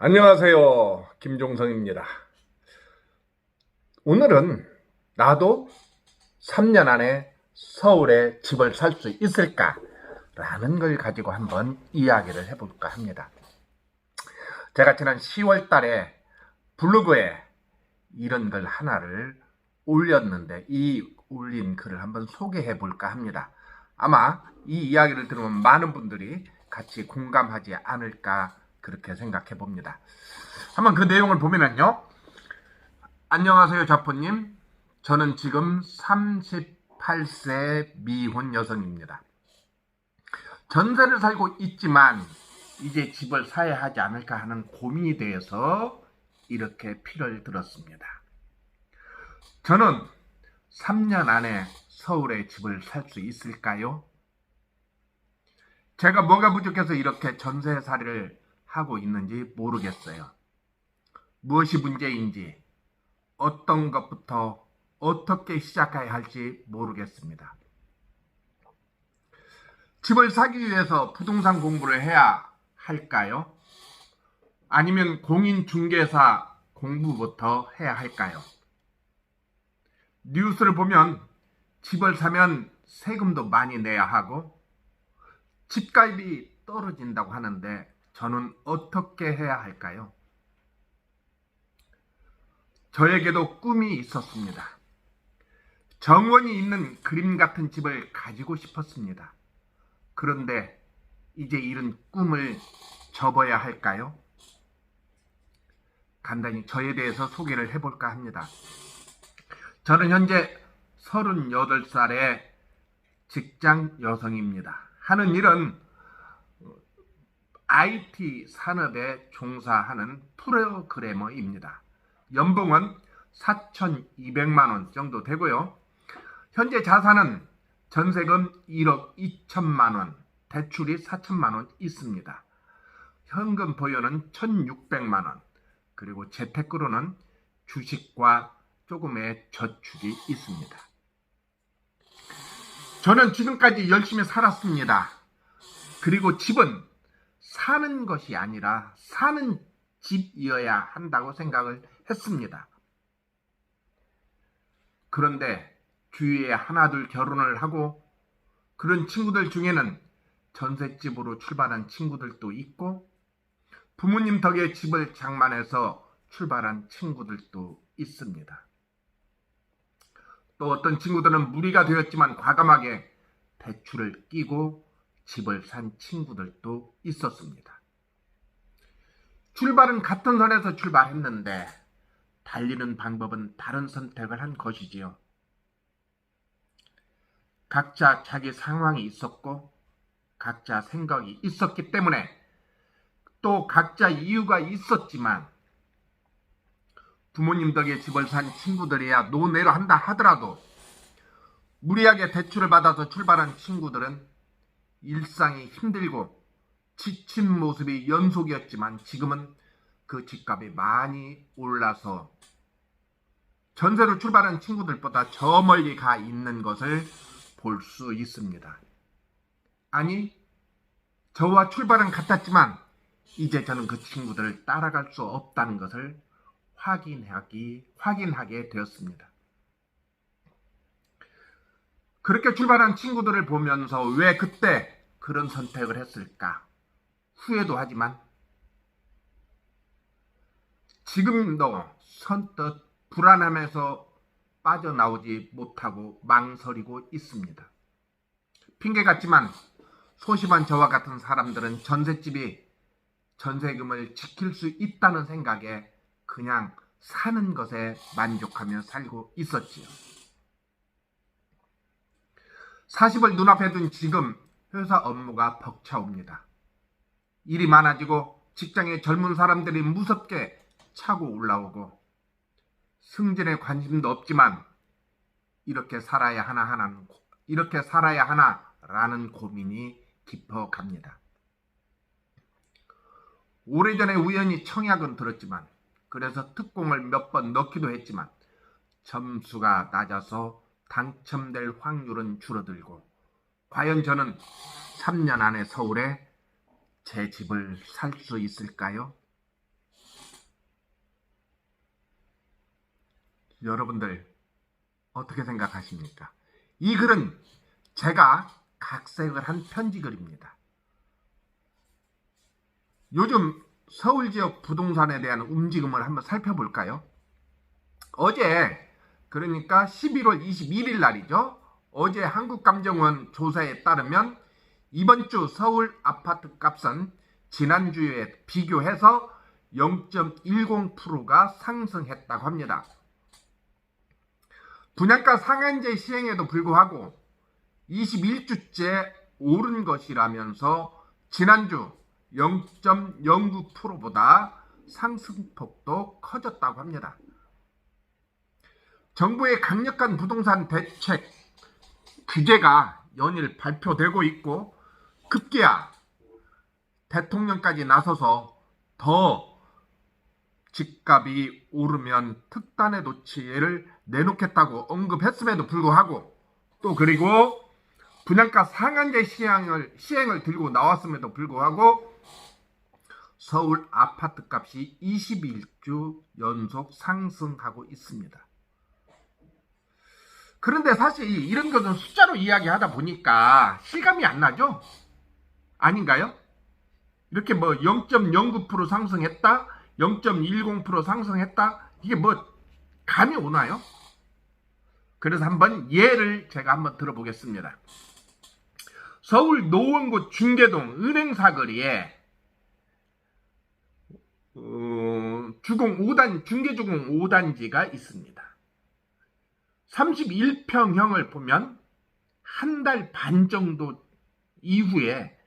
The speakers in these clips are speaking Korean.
안녕하세요. 김종성입니다. 오늘은 나도 3년 안에 서울에 집을 살 수 있을까? 라는 걸 가지고 한번 이야기를 해볼까 합니다. 제가 지난 10월 달에 블로그에 이런 글 하나를 올렸는데 이 올린 글을 한번 소개해 볼까 합니다. 아마 이 이야기를 들으면 많은 분들이 같이 공감하지 않을까 그렇게 생각해 봅니다. 한번 그 내용을 보면은요. 안녕하세요, 자포님. 저는 지금 38세 미혼 여성입니다. 전세를 살고 있지만 이제 집을 사야 하지 않을까 하는 고민이 되어서 이렇게 피를 들었습니다. 저는 3년 안에 서울에 집을 살 수 있을까요? 제가 뭐가 부족해서 이렇게 전세 살이를 하고 있는지 모르겠어요. 무엇이 문제인지, 어떤 것부터 어떻게 시작해야 할지 모르겠습니다. 집을 사기 위해서 부동산 공부를 해야 할까요? 아니면 공인중개사 공부부터 해야 할까요? 뉴스를 보면 집을 사면 세금도 많이 내야 하고 집값이 떨어진다고 하는데 저는 어떻게 해야 할까요? 저에게도 꿈이 있었습니다. 정원이 있는 그림 같은 집을 가지고 싶었습니다. 그런데 이제 이런 꿈을 접어야 할까요? 간단히 저에 대해서 소개를 해볼까 합니다. 저는 현재 38살의 직장 여성입니다. 하는 일은 IT 산업에 종사하는 프로그래머입니다. 연봉은 4,200만 원 정도 되고요. 현재 자산은 전세금 1억 2천만 원, 대출이 4천만 원 있습니다. 현금 보유는 1,600만 원, 그리고 재테크로는 주식과 조금의 저축이 있습니다. 저는 지금까지 열심히 살았습니다. 그리고 집은 사는 것이 아니라 사는 집이어야 한다고 생각을 했습니다. 그런데 주위에 하나둘 결혼을 하고 그런 친구들 중에는 전셋집으로 출발한 친구들도 있고 부모님 덕에 집을 장만해서 출발한 친구들도 있습니다. 또 어떤 친구들은 무리가 되었지만 과감하게 대출을 끼고 집을 산 친구들도 있었습니다. 출발은 같은 선에서 출발했는데 달리는 방법은 다른 선택을 한 것이지요. 각자 자기 상황이 있었고 각자 생각이 있었기 때문에 또 각자 이유가 있었지만 부모님 덕에 집을 산 친구들이야 노내로 한다 하더라도 무리하게 대출을 받아서 출발한 친구들은 일상이 힘들고 지친 모습이 연속이었지만 지금은 그 집값이 많이 올라서 전세로 출발한 친구들보다 저 멀리 가 있는 것을 볼 수 있습니다. 아니, 저와 출발은 같았지만 이제 저는 그 친구들을 따라갈 수 없다는 것을 확인하기, 확인하게 되었습니다. 그렇게 출발한 친구들을 보면서 왜 그때 그런 선택을 했을까? 후회도 하지만 지금도 선뜻 불안함에서 빠져나오지 못하고 망설이고 있습니다. 핑계 같지만 소심한 저와 같은 사람들은 전셋집이 전세금을 지킬 수 있다는 생각에 그냥 사는 것에 만족하며 살고 있었지요. 40을 눈앞에 둔 지금 회사 업무가 벅차옵니다. 일이 많아지고 직장에 젊은 사람들이 무섭게 차고 올라오고 승진에 관심도 없지만 이렇게 살아야 하나 하는 이렇게 살아야 하나라는 고민이 깊어갑니다. 오래전에 우연히 청약은 들었지만 그래서 특공을 몇 번 넣기도 했지만 점수가 낮아서 당첨될 확률은 줄어들고 과연 저는 3년 안에 서울에 제 집을 살 수 있을까요? 여러분들 어떻게 생각하십니까? 이 글은 제가 각색을 한 편지 글입니다. 요즘 서울 지역 부동산에 대한 움직임을 한번 살펴볼까요? 어제 그러니까 11월 21일 날이죠. 어제 한국감정원 조사에 따르면 이번 주 서울 아파트 값은 지난주에 비교해서 0.10%가 상승했다고 합니다. 분양가 상한제 시행에도 불구하고 21주째 오른 것이라면서 지난주 0.09%보다 상승폭도 커졌다고 합니다. 정부의 강력한 부동산 대책 규제가 연일 발표되고 있고 급기야 대통령까지 나서서 더 집값이 오르면 특단의 조치를 내놓겠다고 언급했음에도 불구하고 또 그리고 분양가 상한제 시행을 시행을 들고 나왔음에도 불구하고 서울 아파트 값이 21주 연속 상승하고 있습니다. 그런데 사실 이런 것은 숫자로 이야기하다 보니까 실감이 안 나죠? 아닌가요? 이렇게 뭐 0.09% 상승했다, 0.10% 상승했다, 이게 뭐 감이 오나요? 그래서 한번 예를 제가 한번 들어보겠습니다. 서울 노원구 중계동 은행 사거리에 어, 주공 5단 중계주공 5단지가 있습니다. 31평형을 보면 한 달 반 정도 이후에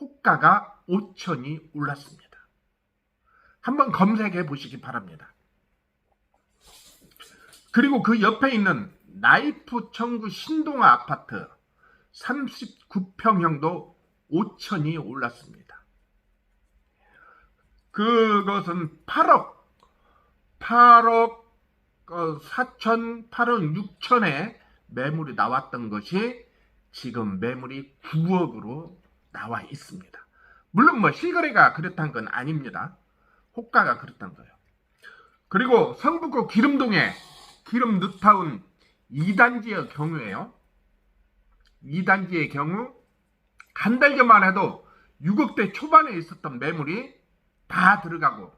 호가가 5천이 올랐습니다. 한번 검색해 보시기 바랍니다. 그리고 그 옆에 있는 나이프 청구 신동아 아파트 39평형도 5천이 올랐습니다. 그것은 8억, 8억 4천, 8억 6천에 매물이 나왔던 것이 지금 매물이 9억으로 나와 있습니다. 물론 뭐 실거래가 그렇다는 건 아닙니다. 호가가 그렇다는 거예요. 그리고 성북구 기름동에 기름 뉴타운 2단지의 경우에요. 2단지의 경우 한 달 전만 해도 6억대 초반에 있었던 매물이 다 들어가고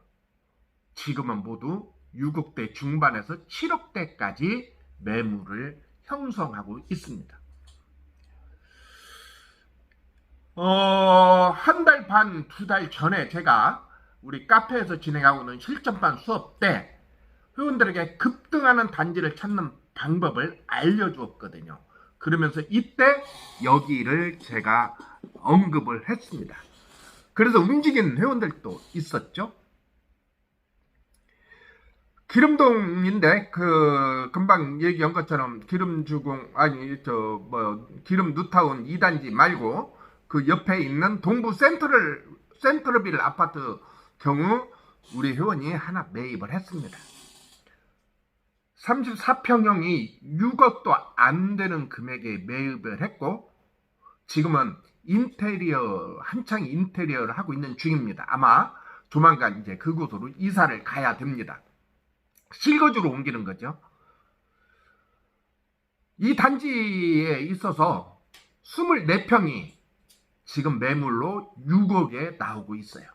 지금은 모두 6억대 중반에서 7억대까지 매물을 형성하고 있습니다. 어, 한 달 반, 두 달 전에 제가 우리 카페에서 진행하고 있는 실전반 수업 때 회원들에게 급등하는 단지를 찾는 방법을 알려주었거든요. 그러면서 이때 여기를 제가 언급을 했습니다. 그래서 움직인 회원들도 있었죠. 기름동인데 그 금방 얘기한 것처럼 기름주공 아니 저 뭐 기름 누타운 2단지 말고 그 옆에 있는 동부 센트럴 센트럴빌 아파트 경우 우리 회원이 하나 매입을 했습니다. 34평형이 6억도 안 되는 금액에 매입을 했고 지금은 인테리어 한창 인테리어를 하고 있는 중입니다. 아마 조만간 이제 그곳으로 이사를 가야 됩니다. 실거주로 옮기는 거죠. 이 단지에 있어서 24평이 지금 매물로 6억에 나오고 있어요.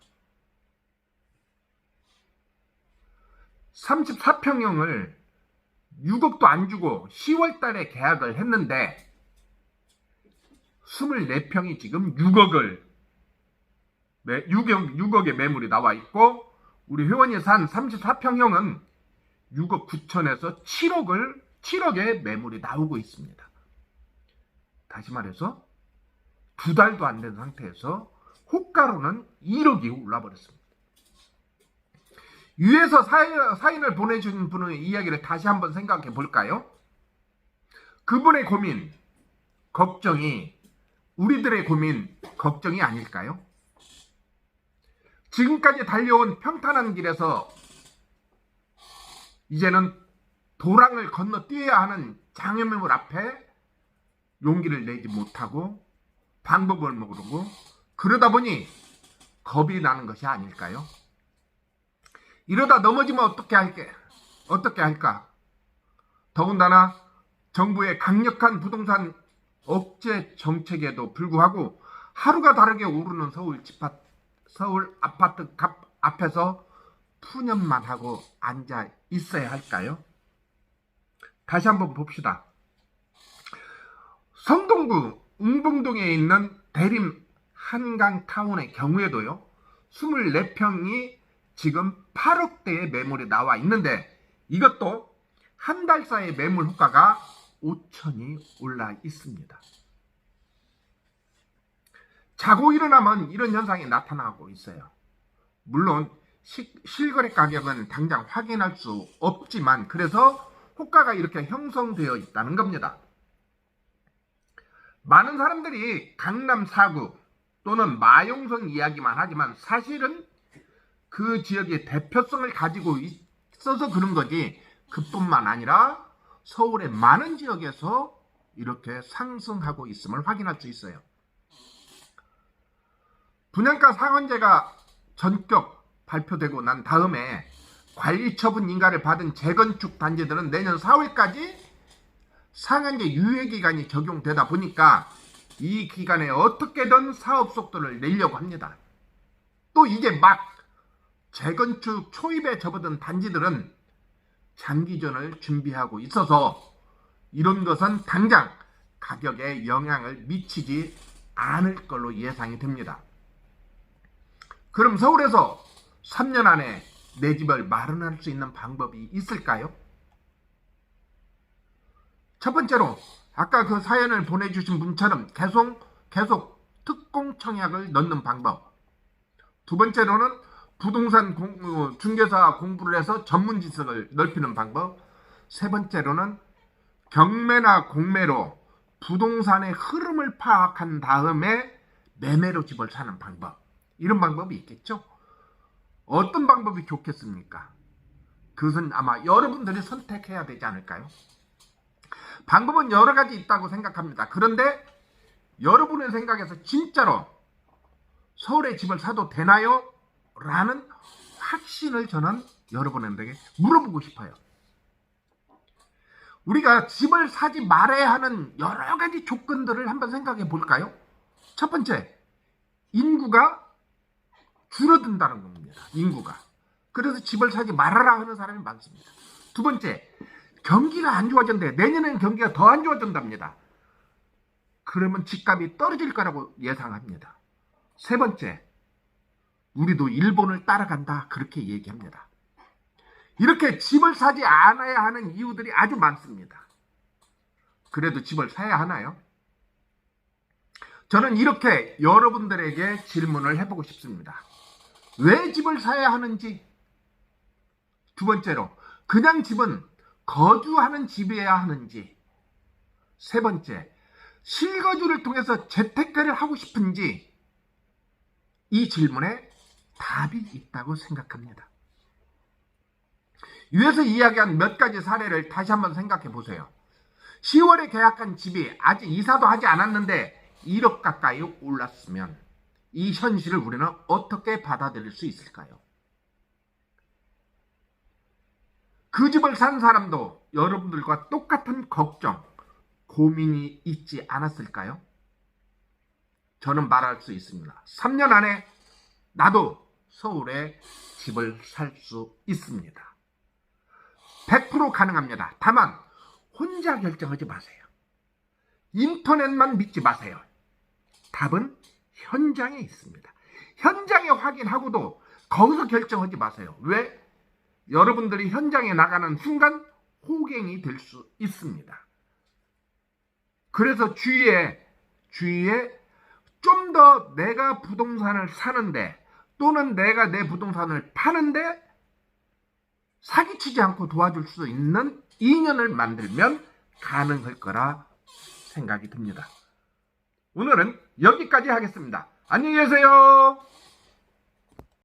34평형을 6억도 안 주고 10월 달에 계약을 했는데 24평이 지금 6억을 6억, 6억의 매물이 나와 있고 우리 회원이 산 34평형은 6억 9천에서 7억을 7억의 매물이 나오고 있습니다. 다시 말해서 두 달도 안 된 상태에서 호가로는 1억이 올라 버렸습니다. 위에서 사인, 을 보내주신 분의 이야기를 다시 한번 생각해 볼까요? 그분의 고민, 걱정이 우리들의 고민, 걱정이 아닐까요? 지금까지 달려온 평탄한 길에서 이제는 도랑을 건너뛰어야 하는 장애물 앞에 용기를 내지 못하고 방법을 모르고 그러다 보니 겁이 나는 것이 아닐까요? 이러다 넘어지면 어떻게 할게? 어떻게 할까? 더군다나 정부의 강력한 부동산 억제 정책에도 불구하고 하루가 다르게 오르는 서울 집합, 서울 아파트 값 앞에서 푸념만 하고 앉아 있어야 할까요? 다시 한번 봅시다. 성동구 웅봉동에 있는 대림 한강타운의 경우에도요, 24평이 지금 8억대의 매물이 나와 있는데 이것도 한 달 사이의 매물 호가가 5천이 올라 있습니다. 자고 일어나면 이런 현상이 나타나고 있어요. 물론 시- 실거래 가격은 당장 확인할 수 없지만 그래서 호가가 이렇게 형성되어 있다는 겁니다. 많은 사람들이 강남 4구 또는 마용성 이야기만 하지만 사실은 그 지역의 대표성을 가지고 있어서 그런 거지 그뿐만 아니라 서울의 많은 지역에서 이렇게 상승하고 있음을 확인할 수 있어요. 분양가 상한제가 전격 발표되고 난 다음에 관리 처분 인가를 받은 재건축 단지들은 내년 4월까지 상한제 유예 기간이 적용되다 보니까 이 기간에 어떻게든 사업 속도를 내려고 합니다. 또 이게 막 재건축 초입에 접어든 단지들은 장기전을 준비하고 있어서 이런 것은 당장 가격에 영향을 미치지 않을 걸로 예상이 됩니다. 그럼 서울에서 3년 안에 내 집을 마련할 수 있는 방법이 있을까요? 첫 번째로 아까 그 사연을 보내주신 분처럼 계속 계속 특공 청약을 넣는 방법. 두 번째로는 부동산 공- 어, 중개사 공부를 해서 전문 지식을 넓히는 방법. 세 번째로는 경매나 공매로 부동산의 흐름을 파악한 다음에 매매로 집을 사는 방법. 이런 방법이 있겠죠? 어떤 방법이 좋겠습니까? 그것은 아마 여러분들이 선택해야 되지 않을까요? 방법은 여러 가지 있다고 생각합니다. 그런데 여러분의 생각에서 진짜로 서울에 집을 사도 되나요? 라는 확신을 저는 여러분에게 물어보고 싶어요. 우리가 집을 사지 말아야 하는 여러 가지 조건들을 한번 생각해 볼까요? 첫 번째, 인구가 줄어든다는 겁니다. 인구가. 그래서 집을 사지 말아라 하는 사람이 많습니다. 두 번째, 경기가 안 좋아진대. 내년에는 경기가 더 안 좋아진답니다. 그러면 집값이 떨어질 거라고 예상합니다. 세 번째, 우리도 일본을 따라간다. 그렇게 얘기합니다. 이렇게 집을 사지 않아야 하는 이유들이 아주 많습니다. 그래도 집을 사야 하나요? 저는 이렇게 여러분들에게 질문을 해보고 싶습니다. 왜 집을 사야 하는지? 두 번째로, 그냥 집은 거주하는 집이어야 하는지? 세 번째, 실거주를 통해서 재테크를 하고 싶은지? 이 질문에 답이 있다고 생각합니다. 위에서 이야기한 몇 가지 사례를 다시 한번 생각해 보세요. 10월에 계약한 집이 아직 이사도 하지 않았는데 1억 가까이 올랐으면 이 현실을 우리는 어떻게 받아들일 수 있을까요? 그 집을 산 사람도 여러분들과 똑같은 걱정, 고민이 있지 않았을까요? 저는 말할 수 있습니다. 3년 안에 나도 서울에 집을 살 수 있습니다. 100% 가능합니다. 다만 혼자 결정하지 마세요. 인터넷만 믿지 마세요. 답은 현장에 있습니다. 현장에 확인하고도 거기서 결정하지 마세요. 왜? 여러분들이 현장에 나가는 순간 호갱이 될 수 있습니다. 그래서 주위에 주위에 좀 더 내가 부동산을 사는데 또는 내가 내 부동산을 파는데 사기치지 않고 도와줄 수 있는 인연을 만들면 가능할 거라 생각이 듭니다. 오늘은 여기까지 하겠습니다. 안녕히 계세요.